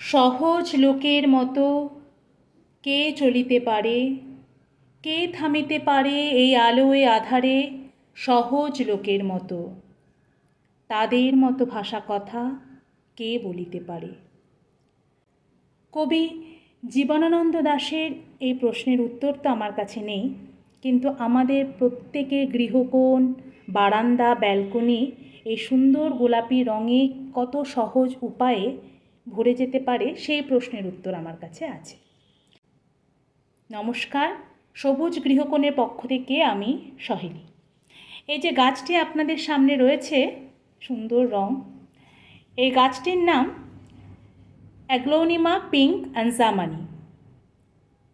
সহজ লোকের মতো কে চলিতে পারে? কে থামিতে পারে এই আলোয় আধারে সহজ লোকের মতো? তাদের মতো ভাষা কথা কে বলিতে পারে? কবি জীবনানন্দ দাশের এই প্রশ্নের উত্তর তো আমার কাছে নেই, কিন্তু আমাদের প্রত্যেকের গৃহকোণ, বারান্দা, ব্যালকনি, এই সুন্দর গোলাপি রঙে কত সহজ উপায়ে ভরে যেতে পারে সেই প্রশ্নের উত্তর আমার কাছে আছে। নমস্কার, সবুজ গৃহকোণের পক্ষ থেকে আমি সহেলি। এই যে গাছটি আপনাদের সামনে রয়েছে, সুন্দর রং, এই গাছটির নাম অ্যাগ্লোনিমা পিঙ্ক অ্যানজামানি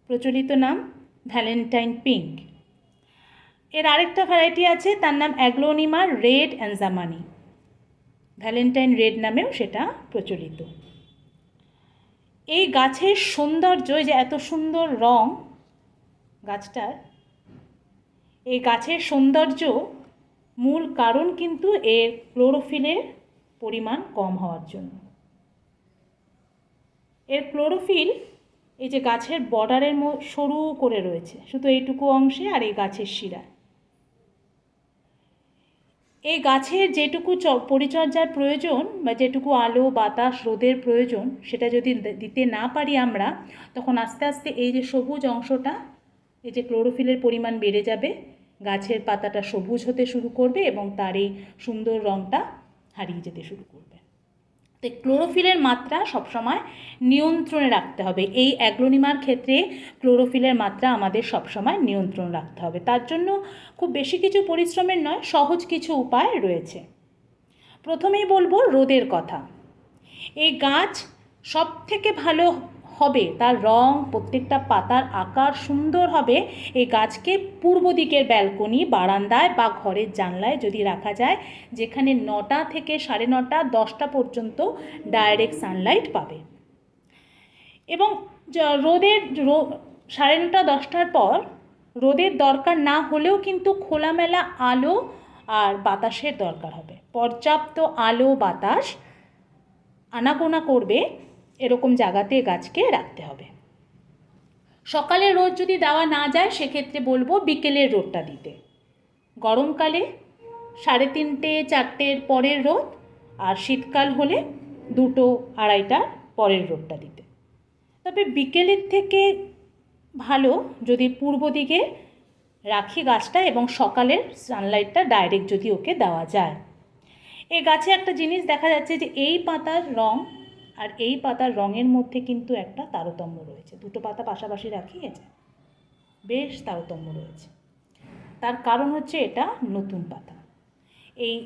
প্রচলিত নাম ভ্যালেন্টাইন পিঙ্ক। এর আরেকটা ভ্যারাইটি আছে, তার নাম aglaonema red anjamani valentine red নামেও সেটা প্রচলিত। এই গাছের সৌন্দর্য যে এত সুন্দর রং গাছটার, এই গাছের সৌন্দর্য মূল কারণ কিন্তু এর ক্লোরোফিলের পরিমাণ কম হওয়ার জন্য। এর ক্লোরোফিল এই যে গাছের বর্ডারের সরু করে রয়েছে, শুধু এইটুকু অংশে আর এই গাছের শিরায়। এই গাছের যেটুকু পরিচর্যার প্রয়োজন বা যেটুকু আলো, বাতাস, রোদের প্রয়োজন, সেটা যদি দিতে না পারি আমরা, তখন আস্তে আস্তে এই যে সবুজ অংশটা, এই যে ক্লোরোফিলের পরিমাণ বেড়ে যাবে, গাছের পাতাটা সবুজ হতে শুরু করবে এবং তার এই সুন্দর রঙটা হারিয়ে যেতে শুরু করবে। তো ক্লোরোফিলের মাত্রা সবসময় নিয়ন্ত্রণে রাখতে হবে। এই অ্যাগ্লোনিমার ক্ষেত্রে ক্লোরোফিলের মাত্রা আমাদের সবসময় নিয়ন্ত্রণ রাখতে হবে। তার জন্য খুব বেশি কিছু পরিশ্রমের নয়, সহজ কিছু উপায় রয়েছে। প্রথমেই বলব রোদের কথা। এই গাছ সব থেকে ভালো হবে। তার রং প্রত্যেকটা পাতার আকার সুন্দর হবে। এই গাছকে পূর্ব দিকের ব্যালকনি, বারান্দায় বা ঘরের জানলায় যদি রাখা যায়, যেখানে নটা থেকে সাড়ে নটা, দশটা পর্যন্ত ডাইরেক্ট সানলাইট পাবে। এবং রোদের সাড়ে নটা, দশটার পর রোদের দরকার না হলেও কিন্তু খোলামেলা আলো আর বাতাসের দরকার হবে। পর্যাপ্ত আলো বাতাস আনাগোনা করবে এরকম জায়গাতে গাছকে রাখতে হবে। সকালে রোদ যদি দেওয়া না যায়, সেক্ষেত্রে বলব বিকেলের রোদটা দিতে। গরমকালে সাড়ে তিনটে, চারটের পরের রোদ আর শীতকাল হলে দুটো আড়াইটার পরের রোদটা দিতে। তবে বিকেলের থেকে ভালো যদি পূর্ব দিকে রাখি গাছটা এবং সকালের সানলাইটটা ডাইরেক্ট যদি ওকে দেওয়া যায়। এই গাছে একটা জিনিস দেখা যাচ্ছে যে, এই পাতার রং আর এই পাতার রঙের মধ্যে কিন্তু একটা তারতম্য রয়েছে। দুটো পাতা পাশাপাশি রাখিয়েছে। বেশ তারতম্য রয়েছে। তার কারণ হচ্ছে এটা নতুন পাতা। এই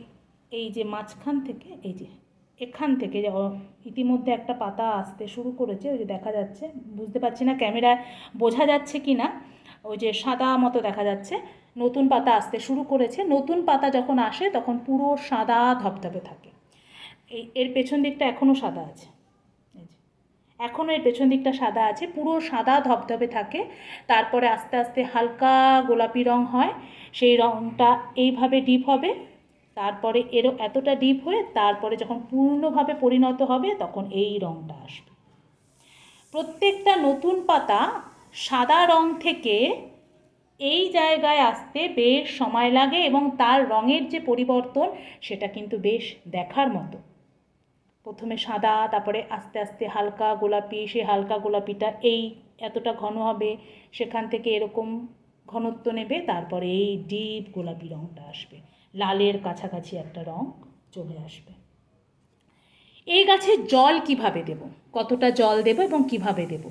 এই যে মাঝখান থেকে, এই যে এখান থেকে ইতিমধ্যে একটা পাতা আসতে শুরু করেছে, ওই যে দেখা যাচ্ছে, বুঝতে পারছি না ক্যামেরায় বোঝা যাচ্ছে কি না, ওই যে সাদা মতো দেখা যাচ্ছে, নতুন পাতা আসতে শুরু করেছে। নতুন পাতা যখন আসে, তখন পুরো সাদা ধপধপে থাকে। এই, এর পেছন দিকটা এখনও সাদা আছে। এখনও এর পেছন দিকটা সাদা আছে, পুরো সাদা ধবধবে থাকে। তারপরে আস্তে আস্তে হালকা গোলাপি রং হয়, সেই রংটা এইভাবে ডিপ হবে। তারপরে এরও এতটা ডিপ হয়ে তারপরে যখন পূর্ণভাবে পরিণত হবে তখন এই রংটা আসবে। প্রত্যেকটা নতুন পাতা সাদা রং থেকে এই জায়গায় আসতে বেশ সময় লাগে এবং তার রঙের যে পরিবর্তন সেটা কিন্তু বেশ দেখার মতো। প্রথমে সাদা, তারপরে আস্তে আস্তে হালকা গোলাপি, সেই হালকা গোলাপিটা এই এতটা ঘন হবে, সেখান থেকে এরকম ঘনত্ব নেবে, তারপরে এই ডিপ গোলাপি রঙটা আসবে। লালের কাছাকাছি একটা রং চলে আসবে। এই গাছে জল কীভাবে দেব? কতটা জল দেব এবং কীভাবে দেব?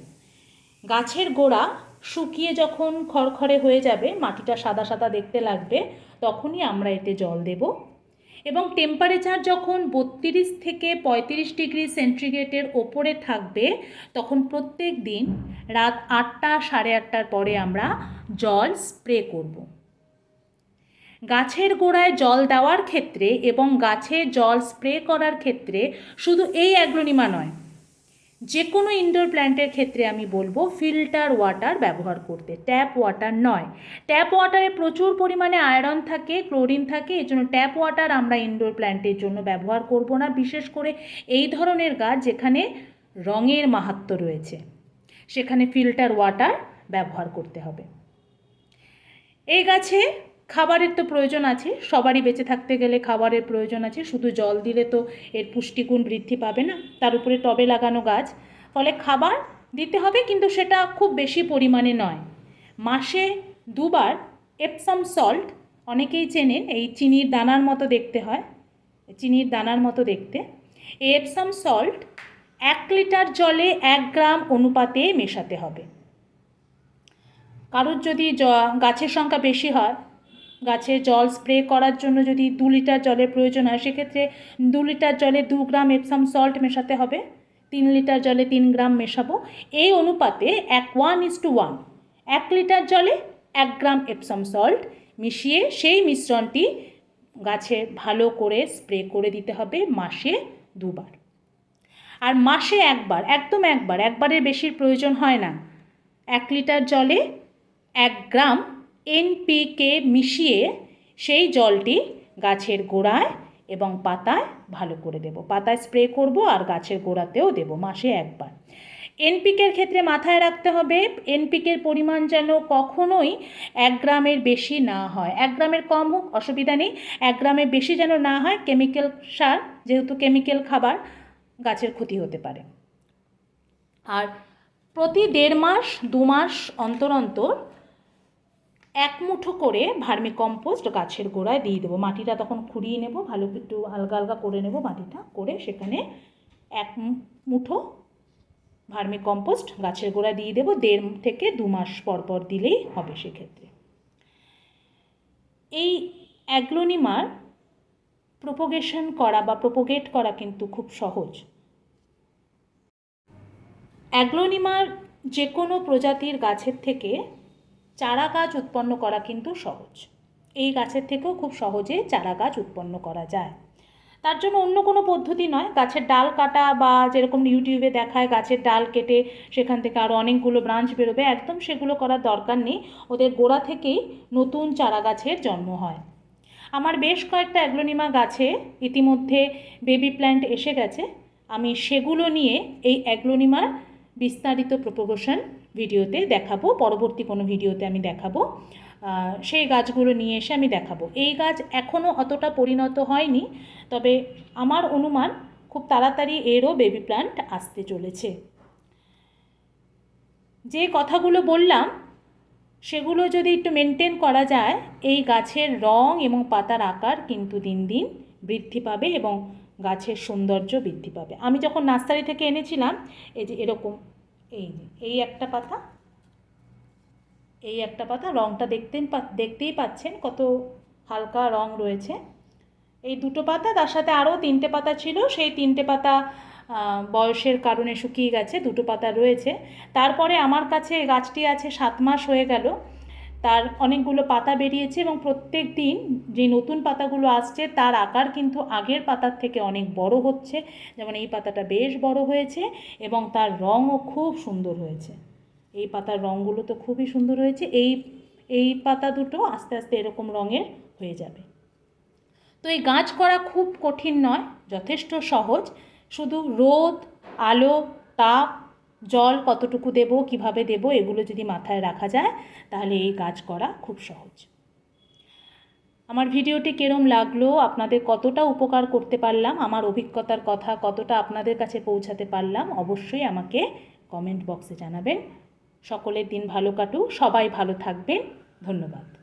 গাছের গোড়া শুকিয়ে যখন খড়খড়ে হয়ে যাবে, মাটিটা সাদা সাদা দেখতে লাগবে, তখনই আমরা এতে জল দেবো। এবং টেম্পারেচার যখন বত্রিশ থেকে পঁয়ত্রিশ ডিগ্রি সেন্টিগ্রেডের ওপরে থাকবে, তখন প্রত্যেক দিন রাত আটটা সাড়ে আটটার পরে আমরা জল স্প্রে করব। গাছের গোড়ায় জল দেওয়ার ক্ষেত্রে এবং গাছে জল স্প্রে করার ক্ষেত্রে শুধু এই অ্যাগ্লোনিমা নয় যে কোনো ইনডোর প্ল্যান্টের ক্ষেত্রে আমি বলব ফিল্টার ওয়াটার ব্যবহার করতে ট্যাপ ওয়াটার নয়। ট্যাপ ওয়াটারে প্রচুর পরিমাণে আয়রন থাকে ক্লোরিন থাকে, এই জন্য ট্যাপ ওয়াটার আমরা ইনডোর প্ল্যান্টের জন্য ব্যবহার করব না। বিশেষ করে এই ধরনের গাছ যেখানে রঙের মাহাত্ম্য রয়েছে, সেখানে ফিল্টার ওয়াটার ব্যবহার করতে হবে। এই গাছে খাবারের তো প্রয়োজন আছে, সবারই বেঁচে থাকতে গেলে খাবারের প্রয়োজন আছে, শুধু জল দিলে তো এর পুষ্টিগুণ বৃদ্ধি পাবে না। তার উপরে টবে লাগানো গাছ, ফলে খাবার দিতে হবে কিন্তু সেটা খুব বেশি পরিমাণে নয়। মাসে দুবার এপসাম সল্ট অনেকেই চেনেন, এই চিনির দানার মতো দেখতে হয়, চিনির দানার মতো দেখতে। এই এপসাম সল্ট এক লিটার জলে এক গ্রাম অনুপাতে মেশাতে হবে। কারোর যদি গাছের সংখ্যা বেশি হয় গাছে জল স্প্রে করার জন্য যদি দু লিটার জলের প্রয়োজন হয়, সেক্ষেত্রে দু লিটার জলে দু গ্রাম এপসাম সল্ট মেশাতে হবে, তিন লিটার জলে তিন গ্রাম মেশাবো। এই অনুপাতে এক ওয়ান ইস টু ওয়ান এক লিটার জলে এক গ্রাম এপসাম সল্ট মিশিয়ে সেই মিশ্রণটি গাছে ভালো করে স্প্রে করে দিতে হবে মাসে দুবার। আর মাসে একবার, একদম একবার, একবারের বেশির প্রয়োজন হয় না। এক লিটার জলে এক গ্রাম এনপিকে মিশিয়ে সেই জলটি গাছের গোড়ায় এবং পাতায় ভালো করে দেব। পাতায় স্প্রে করব আর গাছের গোড়াতেও দেব মাসে একবার। এনপিকের ক্ষেত্রে মাথায় রাখতে হবে এনপিকের পরিমাণ যেন কখনোই এক গ্রামের বেশি না হয়। এক গ্রামের কম হোক, অসুবিধা নেই। এক গ্রামের বেশি যেন না হয় কেমিক্যাল সার, যেহেতু কেমিক্যাল খাবার গাছের ক্ষতি হতে পারে। আর প্রতি দেড় মাস, দু মাস অন্তর অন্তর এক মুঠো করে ভার্মি কম্পোস্ট গাছের গোড়ায় দিয়ে দেবো। মাটিটা তখন খুঁড়িয়ে নেব, ভালো একটু আলগা আলগা করে নেব মাটিটা, করে সেখানে এক মুঠো ভার্মি কম্পোস্ট গাছের গোড়ায় দিয়ে দেবো। দেড় থেকে দু মাস পর পর দিলেই হবে সেক্ষেত্রে। এই অ্যাগ্লোনিমার প্রোপোগেশন করা বা প্রোপোগেট করা কিন্তু খুব সহজ। অ্যাগ্লোনিমার যে কোনো প্রজাতির গাছের থেকে চারা গাছ উৎপন্ন করা কিন্তু সহজ। এই গাছের থেকেও খুব সহজে চারা গাছ উৎপন্ন করা যায়। তার জন্য অন্য কোনো পদ্ধতি নয়। গাছের ডাল কাটা বা যেরকম ইউটিউবে দেখায় গাছের ডাল কেটে সেখান থেকে আরও অনেকগুলো ব্রাঞ্চ বেরোবে, একদম সেগুলো করার দরকার নেই। ওদের গোড়া থেকেই নতুন চারা গাছের জন্ম হয়। আমার বেশ কয়েকটা অ্যাগ্লোনিমা গাছে ইতিমধ্যে বেবি প্ল্যান্ট এসে গেছে। আমি সেগুলো নিয়ে এই অ্যাগ্লোনিমার বিস্তারিত প্রপোগেশন ভিডিওতে দেখাবো, পরবর্তী কোনো ভিডিওতে আমি দেখাবো। সেই গাছগুলো নিয়ে এসে আমি দেখাবো। এই গাছ এখনও অতটা পরিণত হয়নি, তবে আমার অনুমান খুব তাড়াতাড়ি এরও বেবি প্ল্যান্ট আসতে চলেছে। যে কথাগুলো বললাম, সেগুলো যদি একটু মেনটেন করা যায়, এই গাছের রং এবং পাতার আকার কিন্তু দিন দিন বৃদ্ধি পাবে এবং গাছের সৌন্দর্য বৃদ্ধি পাবে। আমি যখন নার্সারি থেকে এনেছিলাম, এই যে এরকম এই যে, এই একটা পাতা, এই একটা পাতা রঙটা দেখতেন দেখতেই পাচ্ছেন কত হালকা রং রয়েছে। এই দুটো পাতা, তার সাথে আরও তিনটে পাতা ছিল, সেই তিনটে পাতা বয়সের কারণে শুকিয়ে গেছে, দুটো পাতা রয়েছে। তারপরে আমার কাছে গাছটি আছে, সাত মাস হয়ে গেল। তার অনেকগুলো পাতা বেরিয়েছে এবং প্রত্যেক দিন যে নতুন পাতাগুলো আসছে, তার আকার কিন্তু আগের পাতার থেকে অনেক বড় হচ্ছে। যেমন এই পাতাটা বেশ বড় হয়েছে এবং তার রঙও খুব সুন্দর হয়েছে। এই পাতার রঙগুলো তো খুবই সুন্দর হয়েছে। এই এই পাতা দুটো আস্তে আস্তে এরকম রঙের হয়ে যাবে। তো এই গাছ করা খুব কঠিন নয়, যথেষ্ট সহজ। শুধু রোদ, আলো, তাপ জল কতটুকু দেব, কীভাবে দেব, এগুলো যদি মাথায় রাখা যায়, তাহলে এই কাজ করা খুব সহজ। আমার ভিডিওটি কেরম লাগল, আপনাদের কতটা উপকার করতে পারলাম, আমার অভিজ্ঞতার কথা কতটা আপনাদের কাছে পৌঁছাতে পারলাম, অবশ্যই আমাকে কমেন্ট বক্সে জানাবেন। সকলের দিন ভালো কাটুক, সবাই ভালো থাকবেন, ধন্যবাদ।